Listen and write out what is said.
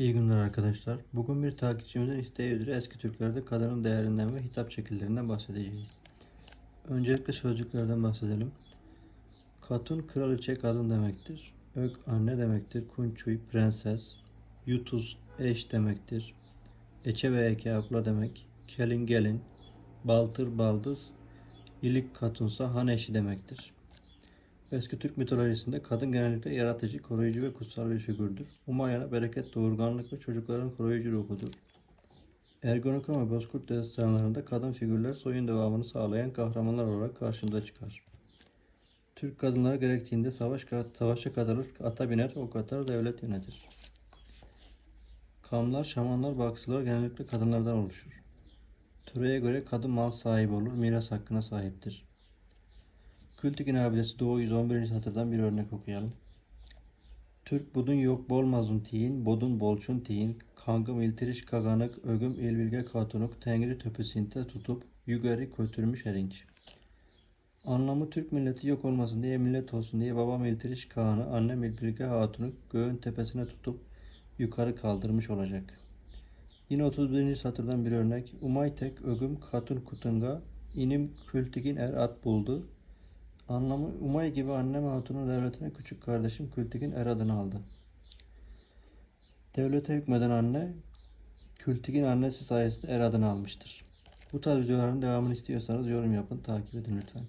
İyi günler arkadaşlar. Bugün bir takipçimizin isteği üzere eski Türklerde kadının değerinden ve hitap şekillerinden bahsedeceğiz. Öncelikle sözcüklerden bahsedelim. Katun kraliçe kadın demektir. Ök anne demektir. Kunçuy prenses. Yutuz eş demektir. Eçe ve eke abla demek. Kelin gelin. Baltır baldız. İlik katunsa han eşi demektir. Eski Türk mitolojisinde kadın genellikle yaratıcı, koruyucu ve kutsal bir figürdür. Umayana bereket, doğurganlık ve çocukların koruyucu ruhudur. Ergonokon ve Bozkurt destanlarında kadın figürler soyun devamını sağlayan kahramanlar olarak karşımıza çıkar. Türk kadınları gerektiğinde savaş, savaşa katılır, ata biner, ok atar, devlet yönetir. Kamlar, şamanlar, baksılar genellikle kadınlardan oluşur. Töreye göre kadın mal sahibi olur, miras hakkına sahiptir. Kültikin abidesi Doğu 111. satırdan bir örnek okuyalım. Türk budun yok bolmazun tiyin, bodun bolçun tiyin, kangım iltiriş kaganık, ögüm ilbilge katunuk, tengri töpüsinte tutup, yügeri kötürmüş erinç. Anlamı Türk milleti yok olmasın diye millet olsun diye babam iltiriş kağanı, annem ilbilge hatunu göğün tepesine tutup yukarı kaldırmış olacak. Yine 31. satırdan bir örnek. Umaytek ögüm katun kutunga, inim kültikin er at buldu, Anlamı Umay gibi annem hatunun devletine küçük kardeşim Kültik'in er adını aldı. Devlete hükmeden anne Kültik'in annesi sayesinde er adını almıştır. Bu tarz videoların devamını istiyorsanız yorum yapın, takip edin lütfen.